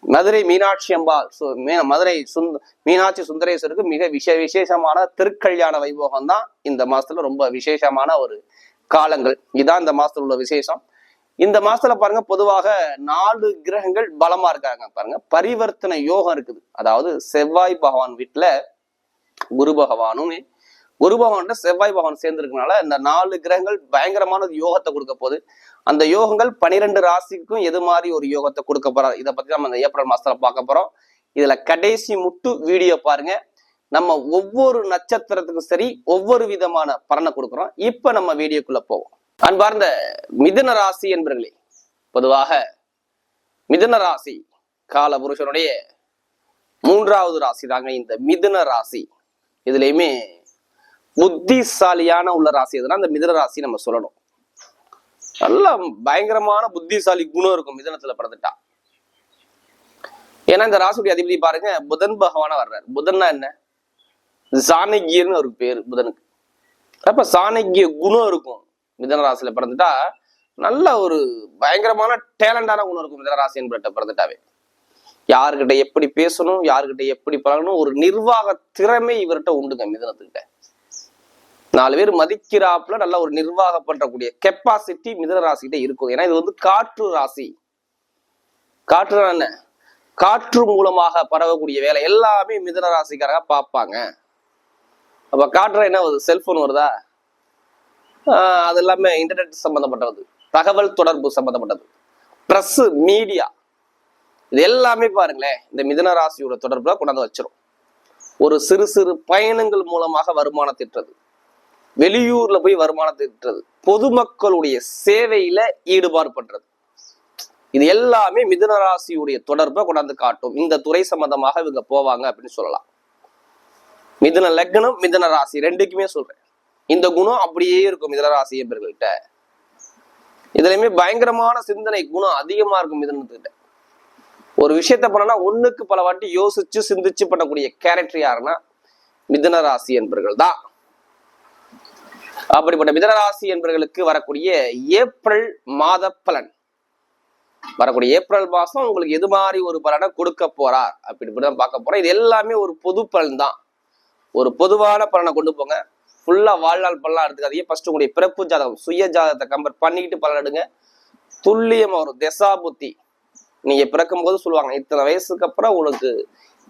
மதுரை மீனாட்சி அம்பாள் சு- மதுரை சுந்த மீனாட்சி சுந்தரேஸ்வருக்கு மிக விஷய விசேஷமான திருக்கல்யாண வைபோகம் தான் இந்த மாசத்துல ரொம்ப விசேஷமான ஒரு காலங்கள். இதான் இந்த மாசத்துல உள்ள விசேஷம். இந்த மாசத்துல பாருங்க பொதுவாக நாலு கிரகங்கள் பலமா இருக்காங்க பாருங்க. பரிவர்த்தனை யோகம் இருக்குது. அதாவது செவ்வாய் பகவான் வீட்டுல குரு பகவானும் குரு பகவான் செவ்வாய் பகவான் சேர்ந்திருக்கனால இந்த நாலு கிரகங்கள் பயங்கரமான யோகத்தை கொடுக்க போகுது. அந்த யோகங்கள் பனிரெண்டு ராசிக்கும் எது மாதிரி ஒரு யோகத்தை கொடுக்க போறாரு? இதை பத்தி நம்ம இந்த ஏப்ரல் மாசத்துல பார்க்க போறோம். இதுல கடைசி முட்டு வீடியோ பாருங்க. நம்ம ஒவ்வொரு நட்சத்திரத்துக்கும் சரி ஒவ்வொரு விதமான பலனை கொடுக்குறோம். இப்ப நம்ம வீடியோக்குள்ள போவோம். அன்பார்ந்த மிதுன ராசி என்பர்களே பொதுவாக மிதுன ராசி கால புருஷனுடைய மூன்றாவது ராசி தாங்க இந்த மிதுன ராசி. இதுலயுமே புத்திசாலியான உள்ள ராசி எதுனா அந்த மிதுன ராசி நம்ம சொல்லணும். நல்ல பயங்கரமான புத்திசாலி குணம் இருக்கும் மிதனத்துல பிறந்துட்டா. ஏன்னா இந்த ராசுடைய அதிபதி பாருங்க புதன் பகவானா வர்றாரு. புதன்னா என்ன? சாணக்கியன்னு ஒரு பேர் புதனுக்கு. அப்ப சாணக்கிய குணம் இருக்கும் மிதன ராசியில பிறந்துட்டா நல்ல ஒரு பயங்கரமான டேலண்டான குணம் இருக்கும் மிதன ராசி என்பட்ட பிறந்துட்டாவே. யாருக்கிட்ட எப்படி பேசணும் யாருக்கிட்ட எப்படி பழகணும் ஒரு நிர்வாக திறமை இவர்கிட்ட உண்டுங்க மிதனத்துக்கிட்ட. நாலு பேர் மதிக்கிறாப்புல நல்ல ஒரு நிர்வாகம் பண்றக்கூடிய கெப்பாசிட்டி மிதன ராசிகிட்ட இருக்கும். ஏன்னா இது வந்து காற்று ராசி. காற்று என்ன? காற்று மூலமாக பரவக்கூடிய வேலை எல்லாமே மிதன ராசிக்காரங்க பார்ப்பாங்க. அப்ப காற்று என்ன வருது? செல்போன் வருதா? அது எல்லாமே இன்டர்நெட் சம்பந்தப்பட்டது. தகவல் தொடர்பு சம்பந்தப்பட்டது. ப்ரெஸ் மீடியா இது எல்லாமே பாருங்களேன் இந்த மிதன ராசியோட தொடர்புல கொண்டாந்து வச்சிரும். ஒரு சிறு சிறு பயணங்கள் மூலமாக வருமானம் திட்டுறது. வெளியூர்ல போய் வருமானத்தை ஈட்டுறது. பொதுமக்களுடைய சேவையில ஈடுபாடு பண்றது. இது எல்லாமே மிதுனராசியுடைய தொடர்பை கொண்டாந்து காட்டும். இந்த துறை சம்பந்தமாக இவங்க போவாங்க அப்படின்னு சொல்லலாம். மிதுன லக்னம் மிதுன ராசி ரெண்டுக்குமே சொல்றேன். இந்த குணம் அப்படியே இருக்கும் மிதுன ராசி என்பர்கள்கிட்ட. இதுலயுமே பயங்கரமான சிந்தனை குணம் அதிகமா இருக்கும் மிதுனத்துக்கிட்ட. ஒரு விஷயத்த பண்ணனா ஒண்ணுக்கு பல வாட்டி யோசிச்சு சிந்திச்சு பண்ணக்கூடிய கேரக்டர் யாருன்னா மிதுன ராசி என்பர்கள் தான் அப்படிப்பட்ட மிதனராசி என்பவர்களுக்கு வரக்கூடிய ஏப்ரல் மாத பலன். வரக்கூடிய ஏப்ரல் மாசம் உங்களுக்கு எது மாதிரி ஒரு பலனை கொடுக்க போறார் அப்படின்னு இப்படிதான் பார்க்க போறோம். இது எல்லாமே ஒரு பொது பலன் தான். ஒரு பொதுவான பலனை கொண்டு போங்க. ஃபுல்லா வாழ்நாள் பலனா எடுத்துக்காதீங்க. ஃபர்ஸ்ட் உங்களுடைய பிறப்பு ஜாதகம் சுய ஜாதகத்தை கம்பேர் பண்ணிக்கிட்டு பலன் எடுங்க. துல்லியமா வரும் திசா புத்தி. நீங்க பிறக்கும் போது சொல்லுவாங்க இத்தனை வயசுக்கு அப்புறம் உங்களுக்கு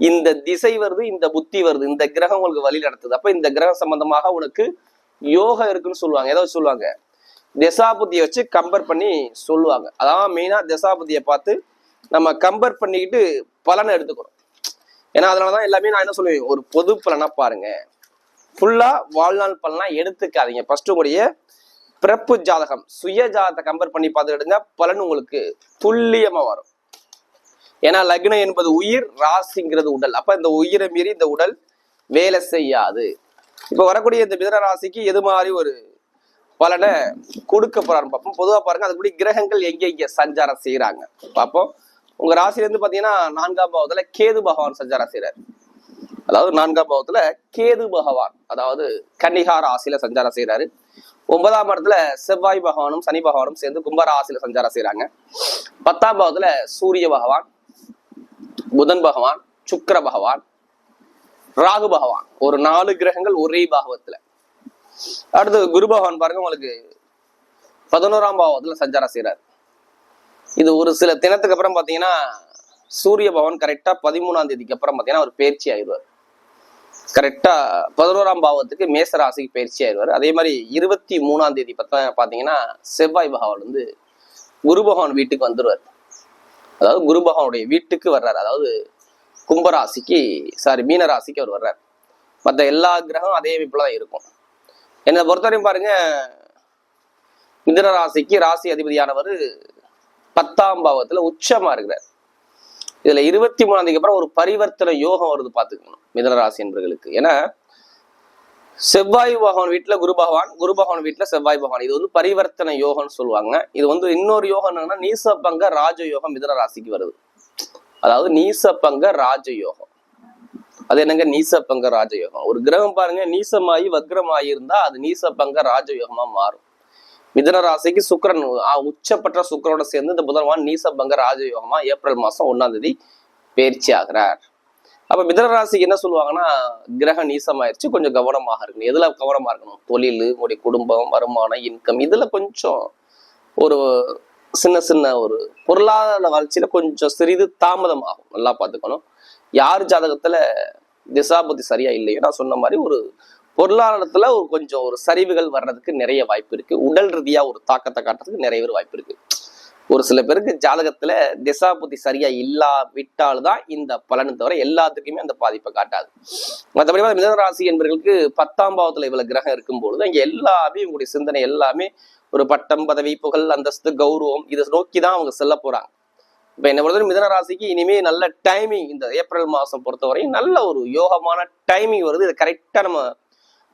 இந்த திசை வருது இந்த புத்தி வருது. இந்த கிரகம் உங்களுக்கு வழி நடத்துது. அப்ப இந்த கிரகம் சம்பந்தமாக உனக்கு யோகம் இருக்குன்னு சொல்லுவாங்க. ஏதோ சொல்லுவாங்க. திசாபுத்தியை வச்சு கம்பேர் பண்ணி சொல்லுவாங்க. அதான் மெயினாக திசாபுத்தியை பார்த்து நம்ம கம்பேர் பண்ணிக்கிட்டு பலனை எடுத்துக்கணும். ஏன்னா அதனாலதான் எல்லாமே நான் என்ன சொல்லுவேன்? ஒரு பொது பலனாக பாருங்க. ஃபுல்லா வாழ்நாள் பலனா எடுத்துக்காதீங்க. ஃபர்ஸ்ட் உங்களுடைய பிறப்பு ஜாதகம் சுய ஜாதகத்தை கம்பேர் பண்ணி பார்த்து பலன் உங்களுக்கு துல்லியமாக வரும். ஏன்னா லக்னம் என்பது உயிர் ராசிங்கிறது உடல். அப்போ இந்த உயிரை மீறி இந்த உடல் வேலை செய்யாது. இப்ப வரக்கூடிய இந்த மிதன ராசிக்கு எது மாதிரி ஒரு பலனை கொடுக்க போறான்னு பார்ப்போம் பொதுவா பாருங்க அதுக்குடி கிரகங்கள் எங்க எங்க சஞ்சாரம் செய்யறாங்க பார்ப்போம் உங்க ராசிலேருந்து இருந்து பாத்தீங்கன்னா நான்காம் பாவத்தில் கேது பகவான் சஞ்சாரம் செய்யறாரு அதாவது நான்காம் பாவத்தில் கேது பகவான் அதாவது கன்னிகா ராசியில சஞ்சாரம் செய்கிறாரு ஒன்பதாம் இடத்துல செவ்வாய் பகவானும் சனி பகவானும் சேர்ந்து கும்ப ராசியில சஞ்சாரம் செய்யறாங்க பத்தாம் பாவத்தில் சூரிய பகவான் புதன் பகவான் சுக்கர பகவான் ராகு பகவான். ஒரு நாலு கிரகங்கள் ஒரே பாகவத்துல. அடுத்து குரு பகவான் பாருங்க உங்களுக்கு பதினோராம் பாவத்துல சஞ்சாரம் செய்யறாரு இது ஒரு சில தினத்துக்கு அப்புறம் பாத்தீங்கன்னா சூரிய பகவான் கரெக்டா பதிமூணாம் தேதிக்கு அப்புறம் பாத்தீங்கன்னா அவர் பயிற்சி ஆயிடுவார். கரெக்டா பதினோராம் பாவத்துக்கு மேச ராசிக்கு பயிற்சி ஆயிடுவார். அதே மாதிரி இருபத்தி மூணாம் தேதி பார்த்தா பாத்தீங்கன்னா செவ்வாய் பகவான் வந்து குரு பகவான் வீட்டுக்கு வந்துடுவார் அதாவது குரு பகவானுடைய வீட்டுக்கு வர்றாரு. அதாவது கும்பராசிக்கு சாரி மீனராசிக்கு அவர் வர்றார். மற்ற எல்லா கிரகம் அதே அமைப்பில் தான் இருக்கும். என்னை பொறுத்தவரையும் பாருங்க மிதுன ராசிக்கு ராசி அதிபதியானவர் பத்தாம் பாவத்தில் உச்சமா இருக்கிறார். இதுல இருபத்தி மூணாந்தேதிக்கு அப்புறம் ஒரு பரிவர்த்தனை யோகம் வருது பாத்துக்கணும் மிதன ராசி என்பவர்களுக்கு ஏன்னா செவ்வாய் பகவான் வீட்டுல குரு பகவான் குரு பகவான் வீட்டுல செவ்வாய் பகவான். இது வந்து பரிவர்த்தனை யோகம்னு சொல்லுவாங்க. இது வந்து இன்னொரு யோகம் என்னன்னா நீசபங்க ராஜ யோகம் மிதன ராசிக்கு வருது. அதாவது நீசப்பங்க ராஜ யோகம் அது என்னங்க? நீசப்பங்க ராஜயோகம். ஒரு கிரகம் பாருங்க நீசமாயி வக்ரமாயி இருந்தா அது நீசப்பங்க ராஜயோகமா மாறும். மிதன ராசிக்கு சுக்கிரன் உச்சப்பட்ட சுக்கரோட சேர்ந்து இந்த புதன்வான் நீசபங்க ராஜயோகமா ஏப்ரல் மாசம் ஒன்னாம் தேதி பயிற்சி ஆகிறார். அப்ப மிதன ராசிக்கு என்ன சொல்லுவாங்கன்னா கிரகம் நீசமாயிருச்சு கொஞ்சம் கவனமாக இருக்கணும். எதுல கவனமா இருக்கணும்? தொழில் உங்களுடைய குடும்பம் வருமானம் இன்கம் இதுல கொஞ்சம் ஒரு சின்ன சின்ன ஒரு பொருளாதார வளர்ச்சியில கொஞ்சம் சிறிது தாமதம் ஆகும் நல்லா பார்த்துக்கணும். யார் ஜாதகத்துல திசாபுத்தி சரியா இல்லையோ நான் சொன்ன மாதிரி ஒரு பொருளாதாரத்துல ஒரு கொஞ்சம் ஒரு சரிவுகள் வர்றதுக்கு நிறைய வாய்ப்பு இருக்கு. உடல் ரீதியா ஒரு தாக்கத்தை காட்டுறதுக்கு நிறைய பேர் வாய்ப்பு இருக்கு. ஒரு சில பேருக்கு ஜாதகத்துல திசாபுத்தி சரியா இல்லாவிட்டால்தான் இந்த பலனை தவிர எல்லாத்துக்குமே அந்த பாதிப்பை காட்டாது. மற்றபடி மிதனராசி ராசி என்பவர்களுக்கு பத்தாம் பாவத்துல இவ்வளவு கிரகம் இருக்கும் பொழுது அங்க எல்லாமே உங்களுடைய சிந்தனை எல்லாமே ஒரு பட்டம் பதவி புகழ் அந்தஸ்து கௌரவம் இதை நோக்கி தான் அவங்க செல்ல போறாங்க. இப்ப என்ன பொறுத்தவரை மிதன ராசிக்கு இனிமே நல்ல டைமிங் இந்த ஏப்ரல் மாசம் பொறுத்தவரையும் நல்ல ஒரு யோகமான டைமிங் வருது. இதை கரெக்டா நம்ம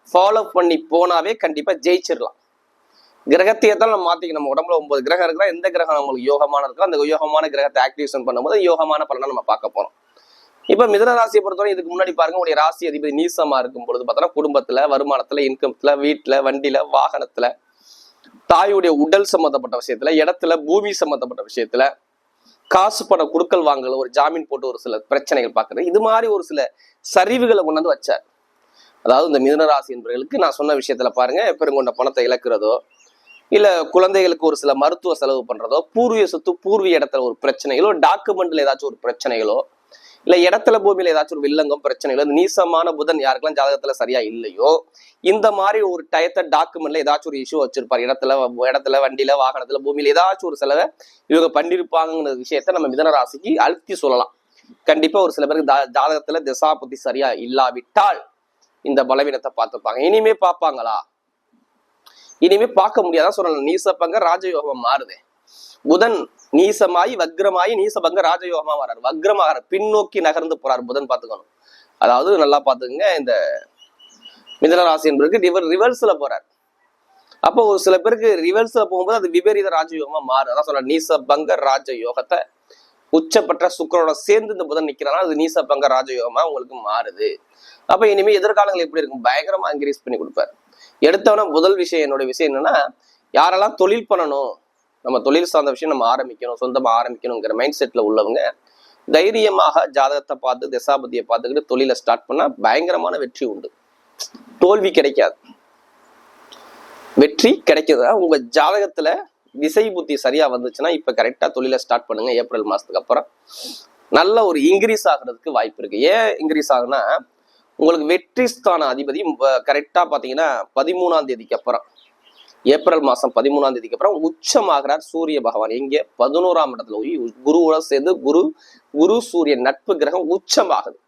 ஃபாலோ பண்ணி போனாவே கண்டிப்பா ஜெயிச்சிடலாம். கிரகத்தையே தான் நம்ம மாத்திக்கணும் நம்ம உடம்புல ஒன்பது கிரகம் இருக்குன்னா எந்த கிரகம் நம்மளுக்கு யோகமான இருக்கோ? அந்த யோகமான கிரகத்தை ஆக்டிவேஷன் பண்ணும்போது யோகமான பலனை நம்ம பார்க்க போறோம். இப்ப மிதன ராசியை பொறுத்தவரை இதுக்கு முன்னாடி பாருங்க உடைய ராசி அதிபதி நீசமா இருக்கும் பொழுது பார்த்தோன்னா குடும்பத்துல வருமானத்துல இன்கம்ல வீட்டுல வண்டியில வாகனத்துல தாயுடைய உடல் சம்பந்தப்பட்ட விஷயத்துல இடத்துல பூமி சம்பந்தப்பட்ட விஷயத்துல காசு பண குடுக்கல் வாங்கல ஒரு ஜாமீன் போட்டு ஒரு சில பிரச்சனைகள் பார்க்குறது. இது மாதிரி ஒரு சில சரிவுகளை கொண்டாந்து வச்சார். அதாவது இந்த மிதனராசி என்பவர்களுக்கு நான் சொன்ன விஷயத்துல பாருங்க பெருங்கொண்ட பணத்தை இழக்கிறதோ இல்ல குழந்தைகளுக்கு ஒரு சில மருத்துவ செலவு பண்றதோ பூர்வீக சொத்து பூர்வீக இடத்துல ஒரு பிரச்சனைகளோ டாக்குமெண்ட்ல ஏதாச்சும் ஒரு பிரச்சனைகளோ இல்ல இடத்துல பூமியில ஏதாச்சும் ஒரு வில்லங்கம் பிரச்சனைகள் நீசமான புதன் யாருக்கெல்லாம் ஜாதகத்துல சரியா இல்லையோ இந்த மாதிரி ஒரு டயத்தை டாக்குமெண்ட்ல ஏதாச்சும் ஒரு இஷ்யூ வச்சிருப்பார். இடத்துல இடத்துல வண்டியில வாகனத்துல பூமியில ஏதாச்சும் ஒரு செலவை இவங்க பண்ணிருப்பாங்கிற விஷயத்த நம்ம மிதன ராசிக்கு அழுத்தி சொல்லலாம். கண்டிப்பா ஒரு சில பேருக்கு ஜாதகத்துல திசா புத்தி சரியா இல்லாவிட்டால் இந்த பலவீனத்தை பார்த்துப்பாங்க. இனிமே பார்ப்பாங்களா? இனிமே பார்க்க முடியாதான் சொல்லலாம். நீசப்பங்க ராஜயோகம் மாறுது. புதன் நீசமாயி வக்ரமாயி நீசபங்க ராஜயோகமா வர்றாரு வக்ரமாக பின்னோக்கி நகர்ந்து போறார் புதன் பார்த்துக்கணும். அதாவது நல்லா பார்த்துக்கங்க இந்த மிதன ராசி என்பதற்கு ரிவர் ரிவர்ஸ்ல போறார். அப்போ ஒரு சில பேருக்கு ரிவர்ஸ்ல போகும்போது அது விபரீத ராஜயோகமா மாறும். அதான் சொல்ற நீசபங்க ராஜ யோகத்தை உச்சப்பட்ட சுக்கரோட சேர்ந்து இந்த புதன் நிக்கிறானா அது நீசபங்க ராஜயோகமா உங்களுக்கு மாறுது. அப்ப இனிமே எதிர்காலங்கள் எப்படி இருக்கும்? பயங்கரமா இன்க்ரீஸ் பண்ணி கொடுப்பாரு. எடுத்தவன முதல் விஷயம் என்னோட விஷயம் என்னன்னா யாரெல்லாம் தொழில் பண்ணணும் நம்ம தொழில் சார்ந்த விஷயம் நம்ம ஆரம்பிக்கணும் சொந்தமாக ஆரம்பிக்கணுங்கிற மைண்ட் செட்டில் உள்ளவங்க தைரியமாக ஜாதகத்தை பார்த்து திசாபதியை பார்த்துக்கிட்டு தொழிலை ஸ்டார்ட் பண்ணால் பயங்கரமான வெற்றி உண்டு. தோல்வி கிடைக்காது. வெற்றி கிடைக்கிறதா உங்கள் ஜாதகத்தில் திசை புத்தி சரியா வந்துச்சுன்னா இப்போ கரெக்டாக தொழிலை ஸ்டார்ட் பண்ணுங்க ஏப்ரல் மாதத்துக்கு அப்புறம். நல்ல ஒரு இன்க்ரீஸ் ஆகுறதுக்கு வாய்ப்பு இருக்குது ஏன் இன்க்ரீஸ் ஆகுனா உங்களுக்கு வெற்றி ஸ்தான அதிபதி கரெக்டாக பார்த்தீங்கன்னா பதிமூணாம் தேதிக்கு அப்புறம். ஏப்ரல் மாசம் பதிமூணாம் தேதிக்கு அப்புறம் உச்சமாகிறார் சூரிய பகவான். எங்கே பதினோராம் இடத்துல போய் குருவோட சேர்ந்து குரு குரு சூரியன் நட்பு கிரகம் உச்சமாகுது.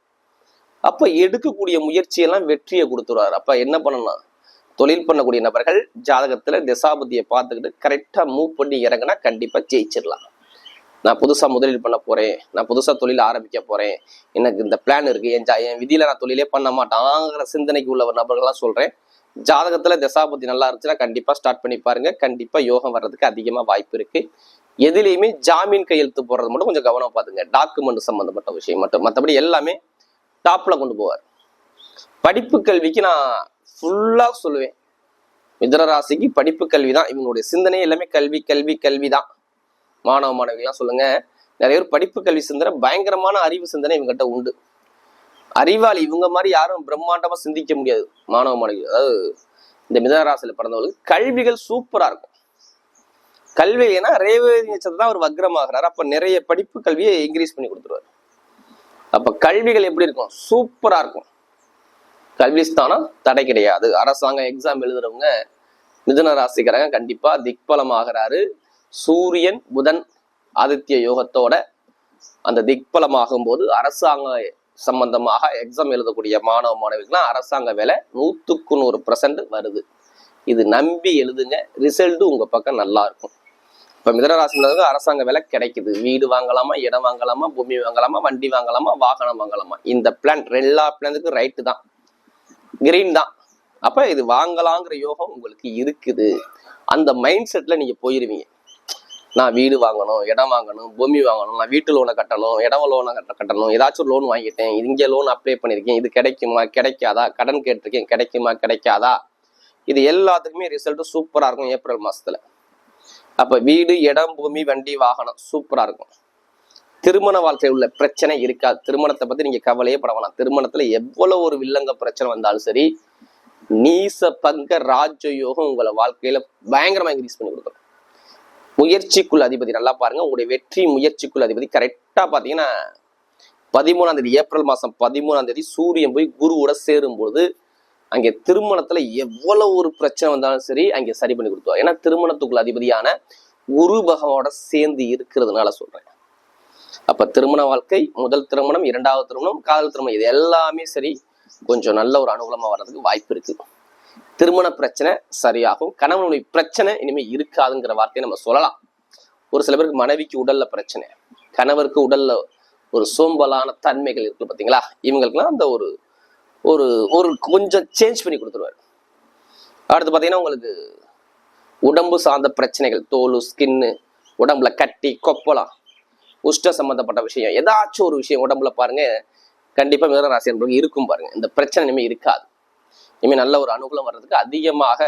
அப்ப எடுக்கக்கூடிய முயற்சியெல்லாம் வெற்றியை கொடுத்துருவாரு அப்ப என்ன பண்ணணும் தொழில் பண்ணக்கூடிய நபர்கள் ஜாதகத்துல திசாபதியை பார்த்துக்கிட்டு கரெக்டா மூவ் பண்ணி இறங்குனா கண்டிப்பா ஜெயிச்சிடலாம். நான் புதுசா முதலீடு பண்ண போறேன். நான் புதுசா தொழில் ஆரம்பிக்க போறேன். எனக்கு இந்த பிளான் இருக்கு. என் என் விதியில நான் தொழிலே பண்ண மாட்டாங்கிற சிந்தனைக்கு உள்ள நபர்கள்லாம் சொல்றேன். ஜாதகத்துல தசாபுத்தி நல்லா இருந்துச்சுன்னா கண்டிப்பா ஸ்டார்ட் பண்ணி பாருங்க. கண்டிப்பா யோகம் வர்றதுக்கு அதிகமா வாய்ப்பு இருக்கு. எதுலேயுமே ஜாமீன் கையெழுத்து போடுறது மட்டும் கொஞ்சம் கவனம் பார்த்துங்க டாக்குமெண்ட் சம்பந்தப்பட்ட விஷயம் மட்டும். மற்றபடி எல்லாமே டாப்ல கொண்டு போவார். படிப்பு கல்விக்கு நான் ஃபுல்லா சொல்லுவேன். மிதனராசிக்கு படிப்பு கல்வி தான் இவங்களுடைய சிந்தனை எல்லாமே கல்வி கல்வி கல்வி தான் மாணவ மாணவிகள்லாம் சொல்லுங்க. நிறைய பேர் படிப்பு கல்வி சிந்தனை பயங்கரமான அறிவு சிந்தனை இவங்ககிட்ட உண்டு. அறிவாளி இவங்க மாதிரி யாரும் பிரம்மாண்டமா சிந்திக்க முடியாது மாணவ மாணவி. அதாவது இந்த மிதனராசியில பிறந்தவங்களுக்கு கல்விகள் சூப்பரா இருக்கும். கல்வி ஏன்னா ரேவதி நட்சத்திரம் தான் அவர் வக்ரமாகிறார் அப்ப நிறைய படிப்பு கல்வியை இன்க்ரீஸ் பண்ணி கொடுத்துருவார். அப்ப கல்விகள் எப்படி இருக்கும்? சூப்பரா இருக்கும். கல்வி ஸ்தானம் தடை கிடையாது. அரசாங்கம் எக்ஸாம் எழுதுறவங்க மிதுன ராசிக்காரங்க கண்டிப்பா திக்பலம் ஆகிறாரு. சூரியன் புதன் ஆதித்ய யோகத்தோட அந்த திக்பலம் ஆகும்போது அரசாங்க சம்பந்தமாக எக்ஸாம் எழுதக்கூடிய மாணவ மாணவிகள்லாம் அரசாங்க வேலை நூற்றுக்கு நூறு பர்சன்ட் வருது. இது நம்பி எழுதுங்க ரிசல்ட்டு உங்கள் பக்கம் நல்லா இருக்கும். இப்போ மிதனராசினருக்கு அரசாங்க வேலை கிடைக்குது. வீடு வாங்கலாமா இடம் வாங்கலாமா பூமி வாங்கலாமா வண்டி வாங்கலாமா வாகனம் வாங்கலாமா? இந்த பிளான் எல்லா பிளானுக்கும் ரைட்டு தான். கிரீன் தான். அப்போ இது வாங்கலாங்கிற யோகம் உங்களுக்கு இருக்குது. அந்த மைண்ட் செட்டில் நீங்கள் போயிடுவீங்க நான் வீடு வாங்கணும் இடம் வாங்கணும் பூமி வாங்கணும் நான் வீட்டு லோனை கட்டணும் இடம் லோனை கட்ட கட்டணும் ஏதாச்சும் லோன் வாங்கிட்டேன் இங்கே லோன் அப்ளை பண்ணியிருக்கேன் இது கிடைக்குமா கிடைக்காதா கடன் கேட்டிருக்கேன் கிடைக்குமா கிடைக்காதா? இது எல்லாத்துக்குமே ரிசல்ட் சூப்பராக இருக்கும் ஏப்ரல் மாதத்தில் அப்போ வீடு இடம் பூமி வண்டி வாகனம் சூப்பராக இருக்கும். திருமண வாழ்க்கையில் உள்ள பிரச்சனை இருக்காது திருமணத்தை பற்றி நீங்கள் கவலையே பட வேணாம். திருமணத்தில் எவ்வளோ ஒரு வில்லங்க பிரச்சனை வந்தாலும் சரி நீச பங்க ராஜயோகம் உங்களை வாழ்க்கையில் பயங்கரமாக இன்க்ரீஸ் பண்ணி கொடுக்கணும் முயற்சிக்குள் அதிபதி. நல்லா பாருங்க உங்களுடைய வெற்றி முயற்சிக்குள் அதிபதி. கரெக்டா பாத்தீங்கன்னா பதிமூணாம் தேதி ஏப்ரல் மாசம் பதிமூணாம் தேதி சூரியன் போய் குருவோட சேரும்பொழுது அங்கே திருமணத்துல எவ்வளவு ஒரு பிரச்சனை வந்தாலும் சரி அங்கே சரி பண்ணி கொடுத்துருவார். ஏன்னா திருமணத்துக்குள்ள அதிபதியான குரு பகவானோட சேர்ந்து இருக்கிறதுனால சொல்றேன். அப்ப திருமண வாழ்க்கை முதல் திருமணம் இரண்டாவது திருமணம் காதல் திருமணம் இது எல்லாமே சரி கொஞ்சம் நல்ல ஒரு அனுகூலமா வர்றதுக்கு வாய்ப்பு இருக்கு. திருமண பிரச்சனை சரியாகும். கணவனுடைய பிரச்சனை இனிமே இருக்காதுங்கிற வார்த்தையை நம்ம சொல்லலாம். ஒரு சில பேருக்கு மனைவிக்கு உடல்ல பிரச்சனை கணவருக்கு உடல்ல ஒரு சோம்பலான தன்மைகள் இருக்கு பார்த்தீங்களா இவங்களுக்குலாம் அந்த ஒரு ஒரு ஒரு கொஞ்சம் சேஞ்ச் பண்ணி கொடுத்துருவாரு. அடுத்து பார்த்தீங்கன்னா உங்களுக்கு உடம்பு சார்ந்த பிரச்சனைகள் தோல் ஸ்கின்னு உடம்புல கட்டி கொப்பளம் உஷ்ட சம்மந்தப்பட்ட விஷயம் ஏதாச்சும் ஒரு விஷயம் உடம்புல பாருங்க கண்டிப்பாக மிதன ராசி இருக்கும் பாருங்க. இந்த பிரச்சனை இனிமேல் இருக்காது. இனிமேல் நல்ல ஒரு அனுகூலம் வர்றதுக்கு அதிகமாக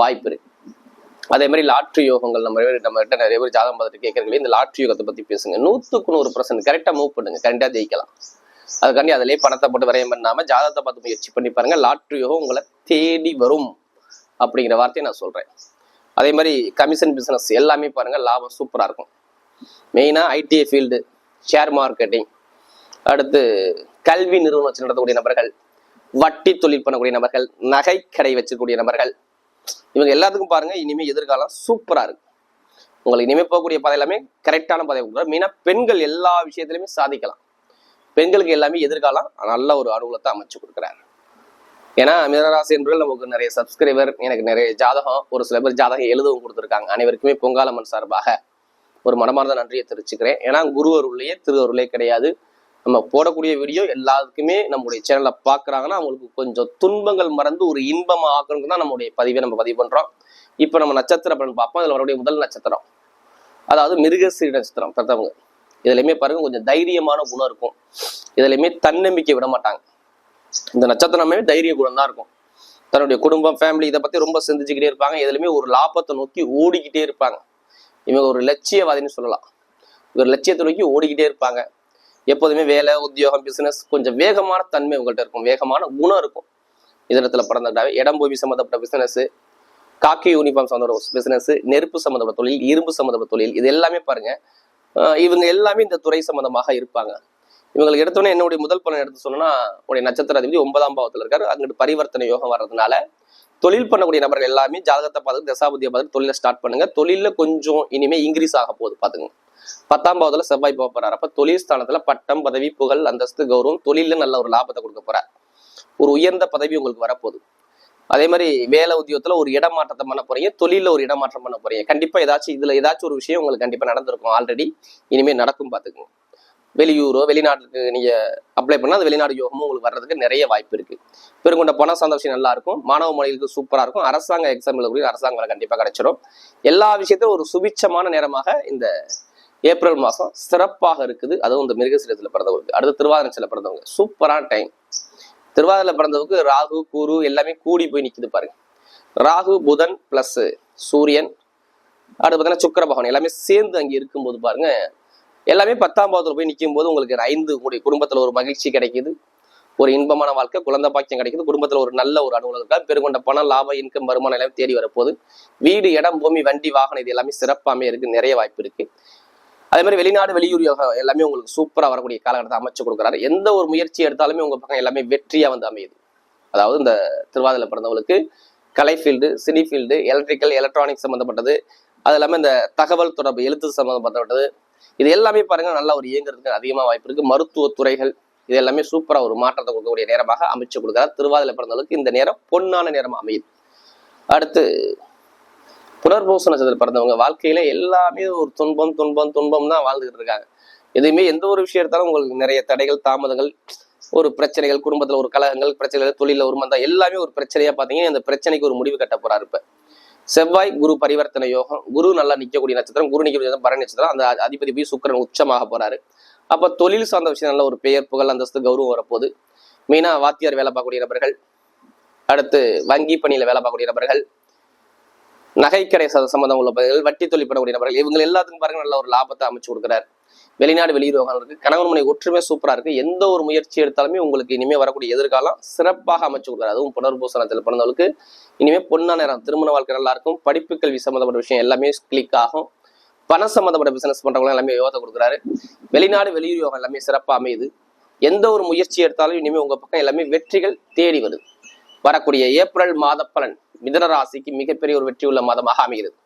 வாய்ப்பு இருக்கு. அதே மாதிரி லாட்ரி யோகங்கள் நம்ம நம்ம கிட்ட நிறைய பேர் ஜாதகம் பார்த்துட்டு கேட்கறீங்களே இந்த லாட்ரி யோகத்தை பத்தி பேசுங்க. நூத்துக்கு நூறு பர்சன்ட் கரெக்டா மூவ் பண்ணுங்க. கரெக்டா ஜெயிக்கலாம். அதுக்காண்டி அதிலே பணத்தை போட்டு விரயம் பண்ணாம ஜாதகத்தை பார்த்து முயற்சி பண்ணி பாருங்க. லாட்ரி யோகம் உங்களை தேடி வரும் அப்படிங்கிற வார்த்தையை நான் சொல்றேன். அதே மாதிரி கமிஷன் பிசினஸ் எல்லாமே பாருங்க. லாபம் சூப்பரா இருக்கும். மெயினா ஐடிஐ ஃபீல்டு ஷேர் மார்க்கெட்டிங் அடுத்து கல்வி நிறுவனம் வச்சு நடத்தக்கூடிய நபர்கள் வட்டி தொழில் பண்ணக்கூடிய நபர்கள் நகை கடை வச்சிருக்கக்கூடிய நபர்கள் இவங்க எல்லாத்துக்கும் பாருங்க இனிமே எதிர்காலம் சூப்பரா இருக்கு. உங்களுக்கு இனிமே போகக்கூடிய பாதை எல்லாமே கரெக்டான பாதை கொடுக்குறோம் மெயினா பெண்கள் எல்லா விஷயத்திலுமே சாதிக்கலாம். பெண்களுக்கு எல்லாமே எதிர்காலம் நல்ல ஒரு அனுகூலத்தை அமைச்சு கொடுக்குறாரு. ஏன்னா மிதனராசி என்பவர்கள் நமக்கு நிறைய சப்ஸ்கிரைபர் எனக்கு நிறைய ஜாதகம் ஒரு சில பேர் ஜாதகம் எழுதவும் கொடுத்துருக்காங்க. அனைவருக்குமே பொங்காலம்மன் சார்பாக ஒரு மனமார்ந்த நன்றியை தெரிவிச்சுக்கிறேன். ஏன்னா குருவருள்ளையே திருவருளே கிடையாது. நம்ம போடக்கூடிய வீடியோ எல்லாத்துக்குமே நம்முடைய சேனலை பார்க்குறாங்கன்னா அவங்களுக்கு கொஞ்சம் துன்பங்கள் மறந்து ஒரு இன்பமாக ஆக்கணுக்கு தான் நம்முடைய பதிவை நம்ம பதிவு பண்ணுறோம் இப்போ நம்ம நட்சத்திர பலன் பார்ப்போம். அதில் வரக்கூடிய முதல் நட்சத்திரம். அதாவது மிருகசீர நட்சத்திரம். பெற்றவங்க இதுலையுமே பாருங்க கொஞ்சம் தைரியமான குணம் இருக்கும். இதுலையுமே தன்னம்பிக்கை விட மாட்டாங்க. இந்த நட்சத்திரமே தைரிய குணம் தான் இருக்கும். தன்னுடைய குடும்பம் ஃபேமிலி இதை பற்றி ரொம்ப சிந்திச்சுக்கிட்டே இருப்பாங்க. இதுலையுமே ஒரு லாபத்தை நோக்கி ஓடிக்கிட்டே இருப்பாங்க. இவங்க ஒரு லட்சியவாதின்னு சொல்லலாம். இவர் லட்சியத்தை நோக்கி ஓடிக்கிட்டே இருப்பாங்க. எப்போதுமே வேலை உத்தியோகம் பிசினஸ் கொஞ்சம் வேகமான தன்மை உங்கள்கிட்ட இருக்கும். வேகமான குணம் இருக்கும். இதனத்துல பிறந்ததாவே இடம்பூமி சம்மந்தப்பட்ட பிசினஸ் காக்கி யூனிஃபார்ம் சம்மந்தப்பட்ட பிசினஸ் நெருப்பு சம்மந்தப்பட்ட தொழில் இரும்பு சம்மந்தப்பட்ட தொழில் இது எல்லாமே பாருங்க. இவங்க எல்லாமே இந்த துறை சம்மந்தமாக இருப்பாங்க. இவங்களுக்கு எடுத்தோன்னே என்னுடைய முதல் பலன் எடுத்து சொன்னா உடைய நட்சத்திர அதிபதி ஒன்பதாம் பாவத்தில் இருக்காரு. அங்கிட்டு பரிவர்த்தனை யோகம் வர்றதுனால தொழில் பண்ணக்கூடிய நபர்கள் எல்லாமே ஜாதகத்தை பார்த்து தசாபதியை பார்த்து தொழிலை ஸ்டார்ட் பண்ணுங்க. தொழில கொஞ்சம் இனிமே இன்க்ரீஸ் ஆக போகுது பாத்துங்க பத்தாம் பாவத்துல செவ்வாய் போக போறாரு. அப்ப தொழில் ஸ்தானத்துல பட்டம் பதவி புகழ் அந்தஸ்து கௌரவம் தொழில நல்ல ஒரு லாபத்தை கொடுக்க போறார். ஒரு உயர்ந்த பதவி உங்களுக்கு வரப்போகுது. அதே மாதிரி வேலை உத்தியோகத்துல ஒரு இடமாற்றத்தை பண்ண போறீங்க. தொழில ஒரு இடமாற்றம் பண்ண போறீங்க. கண்டிப்பா ஏதாச்சும் இதுல ஏதாச்சும் ஒரு விஷயம் உங்களுக்கு கண்டிப்பா நடந்திருக்கும். ஆல்ரெடி இனிமே நடக்கும் பாத்துக்கோங்க வெளியூரோ வெளிநாட்டுக்கு நீங்க அப்ளை பண்ணா அது வெளிநாடு யோகமும் உங்களுக்கு வர்றதுக்கு நிறைய வாய்ப்பு இருக்கு. பெருங்கொண்ட பணம் சார்ந்த விஷயம் நல்லா இருக்கும் மாணவ மொழிகளுக்கு சூப்பரா இருக்கும். அரசாங்க எக்ஸாம் எழுதக்கூடிய அரசாங்க வேலை கண்டிப்பா கிடைச்சிடும் எல்லா விஷயத்தையும் ஒரு சுபிச்சமான நேரமாக இந்த ஏப்ரல் மாசம் சிறப்பாக இருக்குது. அதுவும் இந்த மிருகசீரத்துல பிறந்தவங்களுக்கு. அடுத்து திருவாதிரத்தில் பிறந்தவங்க. சூப்பரான டைம் திருவாதிரை பிறந்தவங்களுக்கு ராகு குரு எல்லாமே கூடி போய் நிக்குது பாருங்க. ராகு புதன் பிளஸ் சூரியன். அடுத்து பார்த்தீங்கன்னா சுக்கர பகவான் எல்லாமே சேர்ந்து அங்கே இருக்கும்போது பாருங்க எல்லாமே பத்தாம் பாவத்தில் போய் நிற்கும் போது உங்களுக்கு ஐந்து உங்களுடைய குடும்பத்தில் ஒரு மகிழ்ச்சி கிடைக்குது. ஒரு இன்பமான வாழ்க்கை குழந்தை பாக்கியம் கிடைக்குது. குடும்பத்தில் ஒரு நல்ல ஒரு அனுகூலம் இருக்கா? பெருங்கொண்ட பணம் லாபம் இன்கம் வருமானம் எல்லாமே தேடி வரப்போகுது. வீடு இடம் பூமி வண்டி வாகனம் இது எல்லாமே சிறப்பாமே இருக்கு. நிறைய வாய்ப்பு இருக்கு. அதே மாதிரி வெளிநாடு வெளியூர் எல்லாமே உங்களுக்கு சூப்பராக வரக்கூடிய காலகட்டத்தை அமைச்சு கொடுக்குறாரு. எந்த ஒரு முயற்சி எடுத்தாலுமே உங்க பக்கம் எல்லாமே வெற்றியா வந்து அமையுது. அதாவது இந்த திருவாதிரை பிறந்தவங்களுக்கு கலை field cine field electrical electronics சம்மந்தப்பட்டது அது இல்லாமல் இந்த தகவல் தொடர்பு எழுத்து சம்மந்தப்பட்டது இது எல்லாமே பாருங்க நல்லா ஒரு இயங்குறதுக்கு அதிகமாக வாய்ப்பு இருக்கு. மருத்துவ துறைகள் இது எல்லாமே சூப்பரா ஒரு மாற்றத்தை கொடுக்கக்கூடிய நேரமாக அமைச்சு கொடுக்குறார். திருவாதிரை பிறந்தவங்களுக்கு இந்த நேரம் பொன்னான நேரம் அமையுது. அடுத்து புனர்பூச நட்சத்திரம் பிறந்தவங்க வாழ்க்கையில எல்லாமே ஒரு துன்பம் துன்பம் துன்பம் தான் வாழ்ந்துகிட்டு இருக்காங்க. எதுவுமே எந்த ஒரு விஷயம் எடுத்தாலும் உங்களுக்கு நிறைய தடைகள் தாமதங்கள் ஒரு பிரச்சனைகள் குடும்பத்துல ஒரு கலகங்கள் பிரச்சனைகள் தொழில ஒரு மந்தம் எல்லாமே ஒரு பிரச்சனையா பாத்தீங்கன்னா அந்த பிரச்சனைக்கு ஒரு முடிவு கட்ட போறாரு இப்ப. செவ்வாய் குரு பரிவர்த்தனை யோகம் குரு நல்லா நிற்கக்கூடிய நட்சத்திரம் குரு நிற்கக்கூடிய பரணி நட்சத்திரம் அந்த அதிபதி போய் சுக்கரன் உச்சமாக போறாரு. அப்ப தொழில் சார்ந்த விஷயம் நல்ல ஒரு பெயர் புகழ் அந்தஸ்து கௌரவம் வரப்போகுது. மெயினா வாத்தியார் வேலை பார்க்கக்கூடிய நபர்கள் அடுத்து வங்கி பணியில வேலை பார்க்கக்கூடிய நபர்கள் நகைக்கடை சம்பந்தம் உள்ள பகுதிகள் வட்டி தொழில் பண்ணக்கூடிய நபர்கள் இவங்க எல்லாத்துக்கும் பாருங்க நல்ல ஒரு லாபத்தை அமைச்சு கொடுக்குறாரு. வெளிநாடு வெளியூர் இருக்கு கணவன் மனை ஒற்றுமை சூப்பரா இருக்கு. எந்த ஒரு முயற்சி எடுத்தாலுமே உங்களுக்கு இனிமே வரக்கூடிய எதிர்காலம் சிறப்பாக அமைச்சு கொடுக்குறாரு அதுவும் புனர்பூசணத்தில் பிறந்தவங்களுக்கு இனிமே பொன்னா நேரம் திருமண வாழ்க்கை நல்லா இருக்கும். படிப்பு கல்வி சம்மந்தப்பட்ட விஷயம் எல்லாமே கிளிக் ஆகும். பணம் சம்மந்தப்பட்ட பிசினஸ் பண்றவங்க எல்லாமே யோகத்தை கொடுக்குறாரு. வெளிநாடு வெளியூர் யோகம் எல்லாமே சிறப்பா அமையுது. எந்த ஒரு முயற்சி எடுத்தாலும் இனிமே உங்க பக்கம் எல்லாமே வெற்றிகள் தேடி வருது. வரக்கூடிய ஏப்ரல் மாத பலன் மிதன ராசிக்கு மிகப்பெரிய ஒரு வெற்றி உள்ள மாதமாக அமைகிறது.